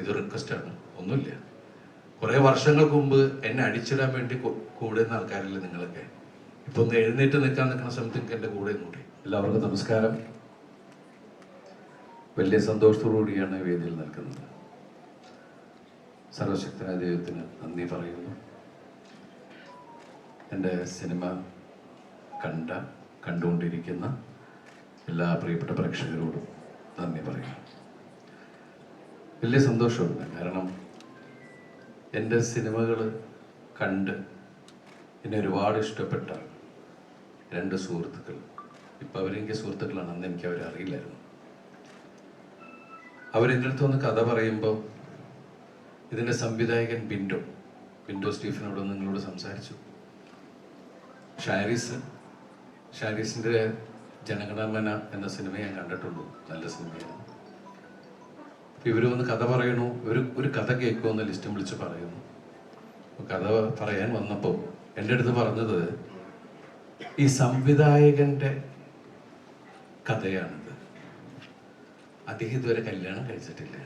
ഇത് റിക്വസ്റ്റാണ് ഒന്നുമില്ല. കുറേ വർഷങ്ങൾക്ക് മുമ്പ് എന്നെ അടിച്ചിടാൻ വേണ്ടി കൂടെ നിന്ന ആൾക്കാരല്ലേ നിങ്ങളൊക്കെ. ഇപ്പൊ ഒന്ന് എഴുന്നേറ്റ് നിൽക്കാൻ നിൽക്കുന്ന സമയത്ത് നിങ്ങൾക്ക് എന്റെ കൂടെ കൂടി. എല്ലാവർക്കും നമസ്കാരം. വലിയ സന്തോഷത്തോടുകൂടിയാണ് വേദിയിൽ നിൽക്കുന്നത്. സർവശക്തനായ ദൈവത്തിന് നന്ദി പറയുന്നു. എന്റെ സിനിമ കണ്ട കണ്ടുകൊണ്ടിരിക്കുന്ന എല്ലാ പ്രിയപ്പെട്ട പ്രേക്ഷകരോടും നന്ദി പറയുന്നു. വലിയ സന്തോഷമുണ്ട്. കാരണം എന്റെ സിനിമകൾ കണ്ട് എന്നെ ഒരുപാട് ഇഷ്ടപ്പെട്ട രണ്ട് സുഹൃത്തുക്കൾ. ഇപ്പം അവരെനിക്ക് സുഹൃത്തുക്കളാണ്. അന്ന് എനിക്ക് അവരെ അറിയില്ലായിരുന്നു. അവരെന്റെ അടുത്ത് വന്ന് കഥ പറയുമ്പോൾ ഇതിന്റെ സംവിധായകൻ ബിൻഡോ ബിൻഡോ സ്റ്റീഫനോട് നിങ്ങളോട് സംസാരിച്ചു. ഷാരിസ് ഷാരിസിന്റെ ജനഗണമന എന്ന സിനിമ ഞാൻ കണ്ടിട്ടുള്ളൂ. നല്ല സിനിമയാണ്. ഇവർ വന്ന് കഥ പറയണു. ഒരു ഒരു കഥ കേൾക്കുമെന്ന് ലിസ്റ്റും വിളിച്ച് പറയുന്നു. കഥ പറയാൻ വന്നപ്പോൾ എന്റെ അടുത്ത് പറഞ്ഞത് ഈ സംവിധായകന്റെ കഥയാണിത്. അദ്ദേഹം ഇതുവരെ കല്യാണം കഴിച്ചിട്ടില്ല.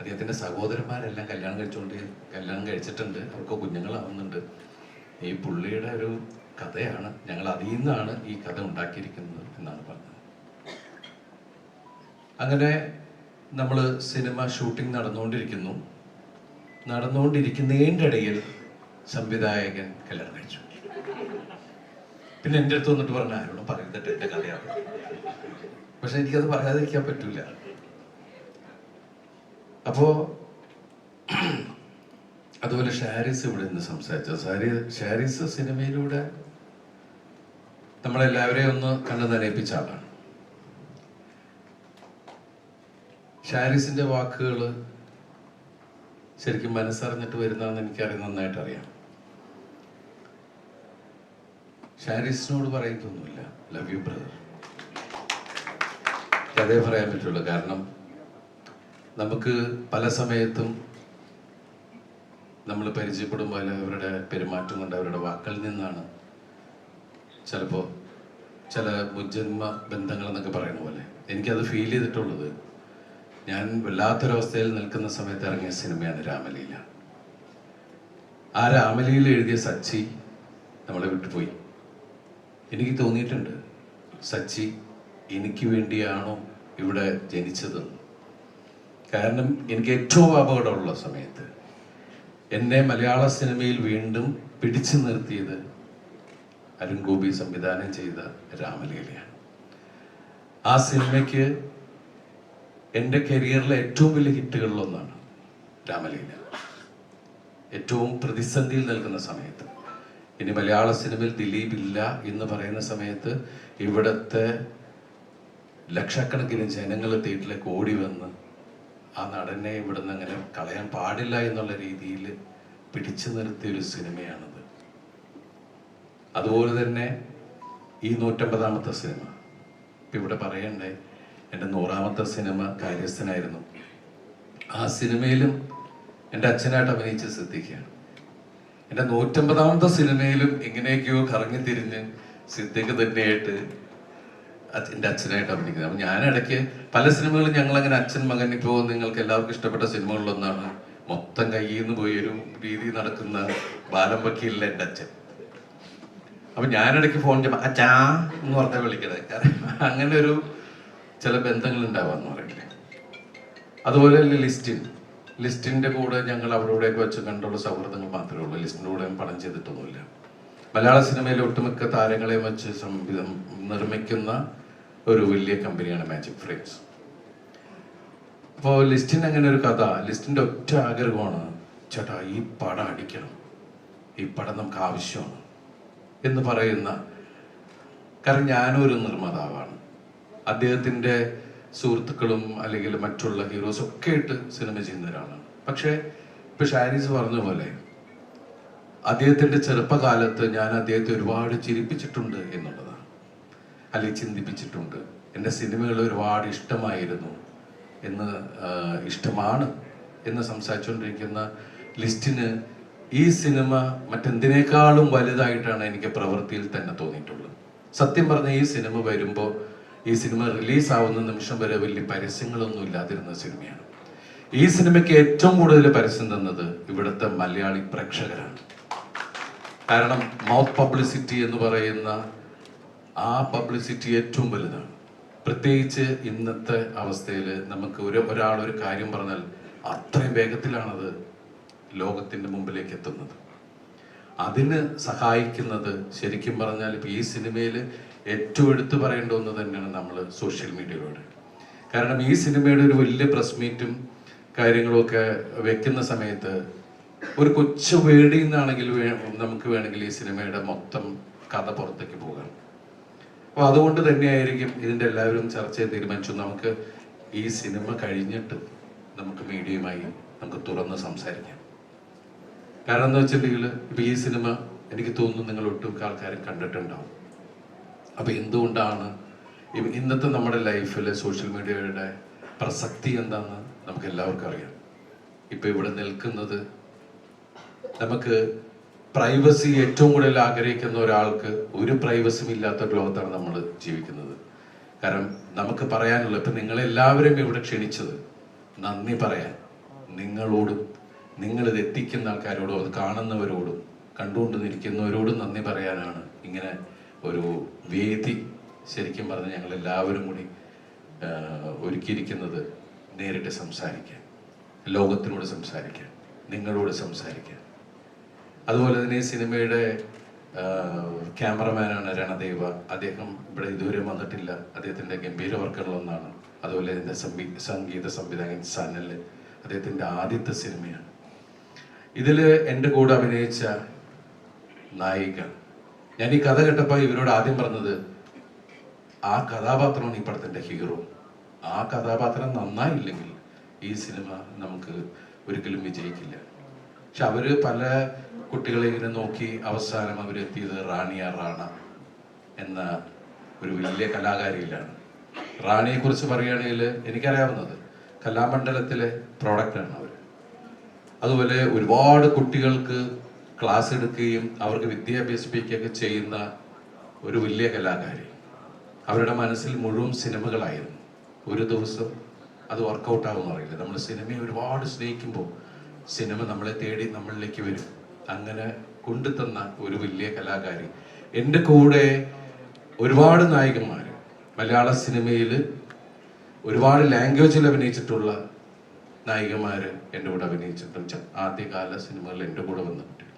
അദ്ദേഹത്തിന്റെ സഹോദരന്മാരെല്ലാം കല്യാണം കഴിച്ചുകൊണ്ട് കല്യാണം കഴിച്ചിട്ടുണ്ട്. അവർക്ക് കുഞ്ഞുങ്ങളാവുന്നുണ്ട്. ഈ പുള്ളിയുടെ ഒരു കഥയാണ്. ഞങ്ങൾ അതിൽ നിന്നാണ് ഈ കഥ ഉണ്ടാക്കിയിരിക്കുന്നത് എന്നാണ് പറഞ്ഞത്. അങ്ങനെ നമ്മൾ സിനിമ ഷൂട്ടിംഗ് നടന്നുകൊണ്ടിരിക്കുന്നു. നടന്നുകൊണ്ടിരിക്കുന്നതിന്റെ ഇടയിൽ സംവിധായകൻ കല്യാണം കഴിച്ചു. പിന്നെ എന്റെ അടുത്ത് വന്നിട്ട് പറഞ്ഞ ആരോടും പറയുന്നിട്ട് എന്റെ കഥയാണ് പക്ഷെ എനിക്കത് പറയാതിരിക്കാൻ പറ്റില്ല അപ്പോ അതുപോലെ ഷാരിസ് ഇവിടെ നിന്ന് സംസാരിച്ചു. ഷാരി ഷാരിസ് സിനിമയിലൂടെ നമ്മളെല്ലാവരെയും ഒന്ന് കണ്ടു നനയിപ്പിച്ച ആളാണ്. ഷാരിസിന്റെ വാക്കുകൾ ശരിക്കും മനസ്സറിഞ്ഞിട്ട് വരുന്നതെന്ന് എനിക്കറിയാം നന്നായിട്ട് അറിയാം ഷാരിസിനോട് പറയുന്നൊന്നുമില്ല ലവ് യു ബ്രദർ അതേ പറയാൻ പറ്റുള്ളൂ. കാരണം നമുക്ക് പല സമയത്തും നമ്മൾ പരിചയപ്പെടുമ്പോൾ അവരുടെ പെരുമാറ്റം കൊണ്ട് അവരുടെ വാക്കിൽ നിന്നാണ് ചിലപ്പോൾ ചില മുജ്ജന്മ ബന്ധങ്ങൾ എന്നൊക്കെ പറയുന്ന പോലെ. എനിക്കത് ഫീൽ ചെയ്തിട്ടുള്ളത് ഞാൻ വല്ലാത്തൊരവസ്ഥയിൽ നിൽക്കുന്ന സമയത്ത് ഇറങ്ങിയ സിനിമയാണ് രാമലീല. ആ രാമലീല എഴുതിയ സച്ചി നമ്മളെ വിട്ടുപോയി. എനിക്ക് തോന്നിയിട്ടുണ്ട് സച്ചി എനിക്ക് വേണ്ടിയാണോ ഇവിടെ ജനിച്ചത്? കാരണം എനിക്ക് ഏറ്റവും അപകടമുള്ള സമയത്ത് എന്നെ മലയാള സിനിമയിൽ വീണ്ടും പിടിച്ചു നിർത്തിയത് അരുൺ ഗോപി സംവിധാനം ചെയ്ത രാമലീലയാണ്. ആ സിനിമയ്ക്ക് എന്റെ കരിയറിലെ ഏറ്റവും വലിയ ഹിറ്റുകളിലൊന്നാണ് രാമലീല. ഏറ്റവും പ്രതിസന്ധിയിൽ നിൽക്കുന്ന സമയത്ത്. ഇനി മലയാള സിനിമയിൽ ദിലീപ് ഇല്ല എന്ന് പറയുന്ന സമയത്ത് ഇവിടുത്തെ ലക്ഷക്കണക്കിന് ജനങ്ങൾ തിയേറ്ററിലേക്ക് ഓടി വന്ന് ആ നടനെ ഇവിടുന്ന് അങ്ങനെ കളയാൻ പാടില്ല എന്നുള്ള രീതിയിൽ പിടിച്ചു നിർത്തിയ ഒരു സിനിമയാണത്. അതുപോലെ തന്നെ ഈ നൂറ്റമ്പതാമത്തെ സിനിമ. ഇവിടെ പറയണ്ടേ എന്റെ നൂറാമത്തെ സിനിമ കാര്യസ്ഥനായിരുന്നു. ആ സിനിമയിലും എന്റെ അച്ഛനായിട്ട് അഭിനയിച്ച സിദ്ദിഖിയാണ് എന്റെ നൂറ്റമ്പതാമത്തെ സിനിമയിലും എങ്ങനെയൊക്കെയോ കറങ്ങി തിരിഞ്ഞ് സിദ്ദിഖ് തന്നെയായിട്ട് എന്റെ അച്ഛനായിട്ട് അഭിനയിക്കുന്നത്. അപ്പം ഞാൻ ഇടയ്ക്ക് പല സിനിമകളും ഞങ്ങൾ അങ്ങനെ അച്ഛൻ മകൻ ഇപ്പോൾ നിങ്ങൾക്ക് എല്ലാവർക്കും ഇഷ്ടപ്പെട്ട സിനിമകളിലൊന്നാണ് മൊത്തം കയ്യിൽ നിന്ന് പോയി ഒരു രീതി നടക്കുന്ന ബാലം വക്കീലിലെ എന്റെ അച്ഛൻ. അപ്പൊ ഞാനിടയ്ക്ക് ഫോൺ ചെയ്യുമ്പോൾ അച്ഛാ എന്ന് പറഞ്ഞാൽ വിളിക്കണേ കാരണം അങ്ങനെ ഒരു ചില ബന്ധങ്ങൾ ഉണ്ടാവാന്ന് പറയട്ടെ. അതുപോലെ ലിസ്റ്റിൻ. ലിസ്റ്റിന്റെ കൂടെ ഞങ്ങൾ അവരോടെ വെച്ച് കണ്ടുള്ള സൗഹൃദങ്ങൾ മാത്രമേ ഉള്ളൂ. ലിസ്റ്റിന്റെ കൂടെ പണം ചെയ്തിട്ടൊന്നുമില്ല. മലയാള സിനിമയിലെ ഒട്ടുമിക്ക താരങ്ങളെയും വെച്ച് സംവിധം നിർമ്മിക്കുന്ന ഒരു വലിയ കമ്പനിയാണ് മാജിക് ഫ്രെയിംസ് അപ്പോൾ ലിസ്റ്റിന് അങ്ങനെ ഒരു കഥ ലിസ്റ്റിന്റെ ഒറ്റ ആഗ്രഹമാണ് ചേട്ടാ ഈ പടം അടിക്കണം. ഈ പടം നമുക്ക് ആവശ്യമാണ് എന്ന് പറയുന്ന കാരണം ഞാനും ഒരു നിർമ്മാതാവാണ്. അദ്ദേഹത്തിന്റെ സുഹൃത്തുക്കളും അല്ലെങ്കിൽ മറ്റുള്ള ഹീറോസ് ഒക്കെ ആയിട്ട് സിനിമ ചെയ്യുന്ന ഒരാളാണ്. പക്ഷേ ഇപ്പൊ ഷാരീസ് പറഞ്ഞ പോലെ അദ്ദേഹത്തിന്റെ ചെറുപ്പകാലത്ത് ഞാൻ അദ്ദേഹത്തെ ഒരുപാട് ചിരിപ്പിച്ചിട്ടുണ്ട് എന്നുള്ളതാണ്. അല്ലെങ്കിൽ ചിന്തിപ്പിച്ചിട്ടുണ്ട്. എന്റെ സിനിമകൾ ഒരുപാട് ഇഷ്ടമായിരുന്നു എന്ന് ഇഷ്ടമാണ് എന്ന് സംസാരിച്ചുകൊണ്ടിരിക്കുന്ന ലിസ്റ്റിന് ഈ സിനിമ മറ്റെന്തിനേക്കാളും വലുതായിട്ടാണ് എനിക്ക് പ്രവൃത്തിയിൽ തന്നെ തോന്നിയിട്ടുള്ളത്. സത്യം പറഞ്ഞ ഈ സിനിമ വരുമ്പോൾ ഈ സിനിമ റിലീസാവുന്ന നിമിഷം വരെ വലിയ പരസ്യങ്ങളൊന്നും ഇല്ലാതിരുന്ന സിനിമയാണ്. ഈ സിനിമയ്ക്ക് ഏറ്റവും കൂടുതൽ പരസ്യം തന്നത് ഇവിടുത്തെ മലയാളി പ്രേക്ഷകരാണ്. കാരണം മൗത്ത് പബ്ലിസിറ്റി എന്ന് പറയുന്ന ആ പബ്ലിസിറ്റി ഏറ്റവും വലുതാണ്. പ്രത്യേകിച്ച് ഇന്നത്തെ അവസ്ഥയിൽ നമുക്ക് ഒരു ഒരാൾ ഒരു കാര്യം പറഞ്ഞാൽ അത്രയും വേഗത്തിലാണത് ലോകത്തിന്റെ മുമ്പിലേക്ക് എത്തുന്നത്. അതിന് സഹായിക്കുന്നത് ശരിക്കും പറഞ്ഞാൽ ഇപ്പം ഈ സിനിമയിൽ ഏറ്റവും എടുത്തു പറയേണ്ട ഒന്ന് തന്നെയാണ് നമ്മൾ സോഷ്യൽ മീഡിയയിലൂടെ. കാരണം ഈ സിനിമയുടെ ഒരു വലിയ പ്രസ് മീറ്റും കാര്യങ്ങളും ഒക്കെ വെക്കുന്ന സമയത്ത് ഒരു കൊച്ചു വേടിയിൽ നിന്നാണെങ്കിൽ നമുക്ക് വേണമെങ്കിൽ ഈ സിനിമയുടെ മൊത്തം കഥ പുറത്തേക്ക് പോകാം അപ്പോൾ അതുകൊണ്ട് തന്നെയായിരിക്കും ഇതിന്റെ എല്ലാവരും ചർച്ച ചെയ്ത് തീരുമാനിച്ചു. നമുക്ക് ഈ സിനിമ കഴിഞ്ഞിട്ട് നമുക്ക് മീഡിയയുമായി നമുക്ക് തുറന്ന് സംസാരിക്കാം. കാരണം എന്താ വെച്ചിട്ടുണ്ടെങ്കിൽ ഇപ്പൊ ഈ സിനിമ എനിക്ക് തോന്നുന്നു നിങ്ങൾ ഒട്ടുമിക്ക ആൾക്കാരും കണ്ടിട്ടുണ്ടാവും. അപ്പൊ എന്തുകൊണ്ടാണ് ഇന്നത്തെ നമ്മുടെ ലൈഫിൽ സോഷ്യൽ മീഡിയയുടെ പ്രസക്തി എന്താന്ന് നമുക്ക് എല്ലാവർക്കും അറിയാം. ഇപ്പൊ ഇവിടെ നിൽക്കുന്നത് നമുക്ക് പ്രൈവസി ഏറ്റവും കൂടുതൽ ആഗ്രഹിക്കുന്ന ഒരാൾക്ക് ഒരു പ്രൈവസിയും ഇല്ലാത്ത ലോകത്താണ് നമ്മൾ ജീവിക്കുന്നത്. കാരണം നമുക്ക് പറയാനുള്ളത് ഇപ്പൊ നിങ്ങളെല്ലാവരും ഇവിടെ ക്ഷണിച്ചത് നന്ദി പറയാൻ. നിങ്ങളോടും നിങ്ങൾ ഇത് എത്തിക്കുന്ന ആൾക്കാരോടും അത് കാണുന്നവരോടും കണ്ടുകൊണ്ട് നിൽക്കുന്നവരോടും നന്ദി പറയാനാണ് ഇങ്ങനെ ഒരു വേദി ശരിക്കും പറഞ്ഞാൽ ഞങ്ങൾ എല്ലാവരും കൂടി ഒരുക്കിയിരിക്കുന്നത് നേരിട്ട് സംസാരിക്കാൻ ലോകത്തിനോട് സംസാരിക്കാൻ നിങ്ങളോട് സംസാരിക്കാൻ. അതുപോലെ തന്നെ സിനിമയുടെ ക്യാമറമാനാണ് രണദേവ. അദ്ദേഹം ഇവിടെ ഇതുവരെ വന്നിട്ടില്ല. അദ്ദേഹത്തിന്റെ ഗംഭീര വർക്കുകളൊന്നാണ് അതുപോലെ ഇതിന്റെ സംവി സംഗീത സംവിധായകൻ സനൽ. അദ്ദേഹത്തിന്റെ ആദ്യത്തെ സിനിമയാണ്. ഇതിൽ എന്റെ കൂടെ അഭിനയിച്ച നായിക ഞാൻ ഈ കഥ കേട്ടപ്പോൾ ഇവരോട് ആദ്യം പറഞ്ഞത് ആ കഥാപാത്രമാണ് ഈ പടത്തിന്റെ ഹീറോ. ആ കഥാപാത്രം നന്നായില്ലെങ്കിൽ ഈ സിനിമ നമുക്ക് ഒരിക്കലും വിജയിക്കില്ല. പക്ഷെ അവർ പല കുട്ടികളെ ഇങ്ങനെ നോക്കി അവസാനം അവരെത്തിയത് റാണിയ റാണ എന്ന ഒരു വലിയ കലാകാരിയിലാണ്. റാണിയെ കുറിച്ച് പറയുകയാണെങ്കിൽ എനിക്കറിയാവുന്നത് കലാമണ്ഡലത്തിലെ പ്രോഡക്റ്റാണ് അവർ അതുപോലെ ഒരുപാട് കുട്ടികൾക്ക് ക്ലാസ് എടുക്കുകയും അവർക്ക് വിദ്യാഭ്യസിപ്പിക്കുകയൊക്കെ ചെയ്യുന്ന ഒരു വലിയ കലാകാരി. അവരുടെ മനസ്സിൽ മുഴുവൻ സിനിമകളായിരുന്നു. ഒരു ദിവസം അത് വർക്കൗട്ട് അറിയില്ല. നമ്മൾ സിനിമയെ ഒരുപാട് സ്നേഹിക്കുമ്പോൾ സിനിമ നമ്മളെ തേടി നമ്മളിലേക്ക് വരും. അങ്ങനെ കൊണ്ടുതന്ന ഒരു വലിയ കലാകാരി. എന്റെ കൂടെ ഒരുപാട് നായകന്മാർ മലയാള സിനിമയിൽ ഒരുപാട് ലാംഗ്വേജിൽ അഭിനയിച്ചിട്ടുള്ള നായികമാര് എന്റെ കൂടെ അഭിനയിച്ചിട്ടുണ്ട്. ആദ്യകാല സിനിമകളിൽ എന്റെ കൂടെ വന്നിട്ടുണ്ട്.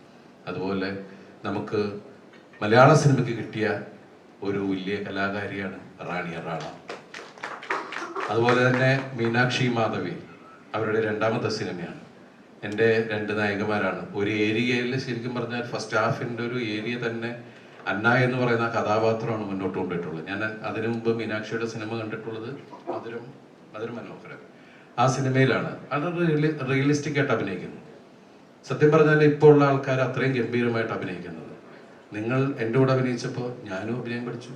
അതുപോലെ നമുക്ക് മലയാള സിനിമയ്ക്ക് കിട്ടിയ ഒരു വലിയ കലാകാരിയാണ് റാണി റാണ അതുപോലെ തന്നെ മീനാക്ഷി മാധവി അവരുടെ രണ്ടാമത്തെ സിനിമയാണ്. എന്റെ രണ്ട് നായികമാരാണ് ഒരു ഏരിയയിൽ ശരിക്കും പറഞ്ഞാൽ ഫസ്റ്റ് ഹാഫിന്റെ ഒരു ഏരിയ തന്നെ അന്ന എന്ന് പറയുന്ന കഥാപാത്രമാണ് മുന്നോട്ട് കൊണ്ടുപോയിട്ടുള്ളത്. ഞാൻ അതിനു മുമ്പ് മീനാക്ഷിയുടെ സിനിമ കണ്ടിട്ടുള്ളത് മധുരം മധുരം മനോഹരം ആ സിനിമയിലാണ്. അത് റിയലിസ്റ്റിക് ആയിട്ട് അഭിനയിക്കുന്നു. സത്യം പറഞ്ഞാൽ ഇപ്പോൾ ഉള്ള ആൾക്കാർ അത്രയും ഗംഭീരമായിട്ട് അഭിനയിക്കുന്നത്. നിങ്ങൾ എന്റെ കൂടെ അഭിനയിച്ചപ്പോൾ ഞാനും അഭിനയം പഠിച്ചു.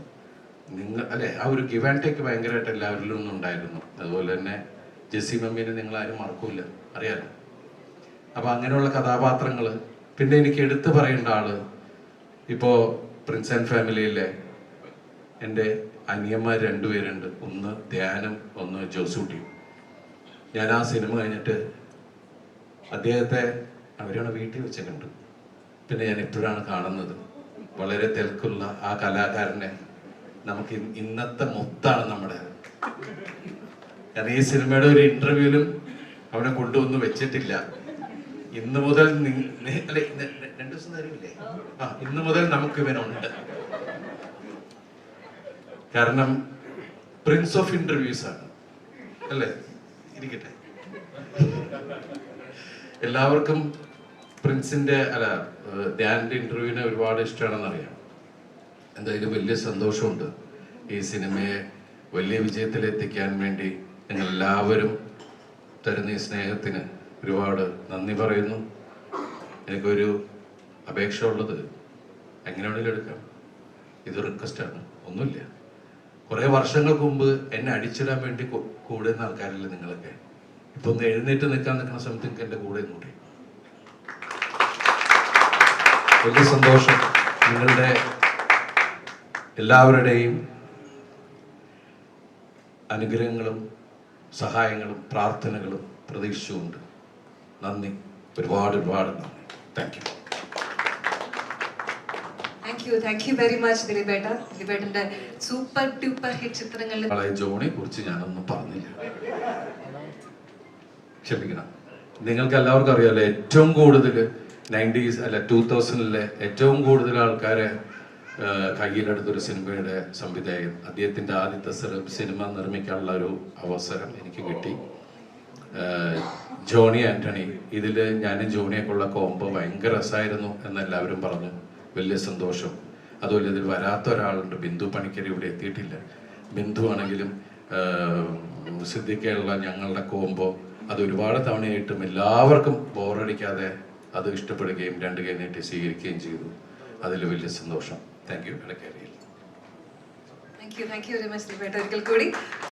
നിങ്ങൾ അല്ലെ ആ ഒരു ഗിവ് ആൻഡ് ടേക്ക് ഭയങ്കരമായിട്ട് എല്ലാവരിലും ഉണ്ടായിരുന്നു. അതുപോലെ തന്നെ ജെസ്സി മമ്മീനെ നിങ്ങൾ ആരും മറക്കൂല അറിയാലോ? അപ്പൊ അങ്ങനെയുള്ള കഥാപാത്രങ്ങൾ. പിന്നെ എനിക്ക് എടുത്തു പറയേണ്ട ആൾ ഇപ്പോ പ്രിൻസ് ആൻഡ് ഫാമിലിയിലെ എന്റെ അനിയന്മാർ രണ്ടുപേരുണ്ട്. ഒന്ന് ധ്യാനം ഒന്ന് ജോസൂട്ടി. ഞാൻ ആ സിനിമ കഴിഞ്ഞിട്ട് അദ്ദേഹത്തെ അവരാണ് വീട്ടിൽ വെച്ച് കണ്ടു. പിന്നെ ഞാൻ ഇപ്പോഴാണ് കാണുന്നത്. വളരെ തിരക്കുള്ള ആ കലാകാരനെ നമുക്ക് ഇന്നത്തെ മൊത്താണ് നമ്മുടെ. കാരണം ഈ സിനിമയുടെ ഒരു ഇന്റർവ്യൂലും അവിടെ കൊണ്ടുവന്ന് വെച്ചിട്ടില്ല. ഇന്ന് മുതൽ രണ്ടു ദിവസം തരില്ലേ ആ ഇന്ന് മുതൽ നമുക്ക് ഇവനുണ്ട് കാരണം പ്രിൻസ് ഓഫ് ഇന്റർവ്യൂസ് ആണ് അല്ലേ? ഇരിക്കട്ടെ. എല്ലാവർക്കും പ്രിൻസിന്റെ അല്ല ധ്യാനിന്റെ ഇന്റർവ്യൂവിനെ ഒരുപാട് ഇഷ്ടമാണെന്ന് അറിയാം എന്തായാലും വലിയ സന്തോഷമുണ്ട് ഈ സിനിമയെ വലിയ വിജയത്തിലെത്തിക്കാൻ വേണ്ടി നിങ്ങൾ എല്ലാവരും തരുന്ന ഈ സ്നേഹത്തിന് ഒരുപാട് നന്ദി പറയുന്നു. എനിക്കൊരു അപേക്ഷ ഉള്ളത് എങ്ങനെ വേണമെങ്കിലും എടുക്കാം. ഇത് റിക്വസ്റ്റാണ് ഒന്നുമില്ല. കുറേ വർഷങ്ങൾക്ക് മുമ്പ് എന്നെ അടിച്ചിടാൻ വേണ്ടി കൂടുന്ന ആൾക്കാരല്ലേ നിങ്ങളൊക്കെ? ഇപ്പൊ ഒന്ന് എഴുന്നേറ്റ് നിൽക്കാൻ നിൽക്കുന്ന സമയത്ത് നിങ്ങൾക്ക് എന്റെ കൂടെ കൂടി വലിയ സന്തോഷം. നിങ്ങളുടെ എല്ലാവരുടെയും അനുഗ്രഹങ്ങളും സഹായങ്ങളും പ്രാർത്ഥനകളും പ്രതീക്ഷിച്ചുകൊണ്ട് നന്ദി. ഒരുപാട് ഒരുപാട് നന്ദി. Thank you thank you thank you very much ദിലീപേട്ട. ദിലീപേട്ടന്റെ സൂപ്പർ ഡ്യൂപ്പർ ഹിറ്റ് ചിത്രങ്ങളിൽ ജോണിയെ കുറിച്ച് ഞാനൊന്നും പറഞ്ഞില്ല. ക്ഷമിക്കണം. നിങ്ങൾക്ക് എല്ലാവർക്കും അറിയാമല്ലോ ഏറ്റവും കൂടുതൽ നയന്റീസ് അല്ല ടൂ തൗസൻഡിലെ ഏറ്റവും കൂടുതൽ ആൾക്കാരെ കയ്യിലെടുത്തൊരു സിനിമയുടെ സംവിധായകൻ അദ്ദേഹത്തിന്റെ ആദ്യത്തെ സിനിമ നിർമ്മിക്കാനുള്ള ഒരു അവസരം എനിക്ക് കിട്ടി. ജോണി ആന്റണി ഇതിൽ ഞാനും ജോണിയൊക്കെയുള്ള കോംബോ ഭയങ്കര രസമായിരുന്നു എന്ന് എല്ലാവരും പറഞ്ഞു. വലിയ സന്തോഷം. അതുപോലെ ഇതിൽ വരാത്ത ഒരാളുണ്ട് ബിന്ദു പണിക്കർ ഇവിടെ എത്തിയിട്ടില്ല. ബിന്ദു ആണെങ്കിലും സിദ്ധിക്കുള്ള ഞങ്ങളുടെ കോംബോ അത് ഒരുപാട് തവണയായിട്ടും എല്ലാവർക്കും ബോറടിക്കാതെ അത് ഇഷ്ടപ്പെടുകയും രണ്ട് കൈ നീട്ടി സ്വീകരിക്കുകയും ചെയ്തു. അതിൽ വലിയ സന്തോഷം. Thank you ഇടക്കേറിയിൽ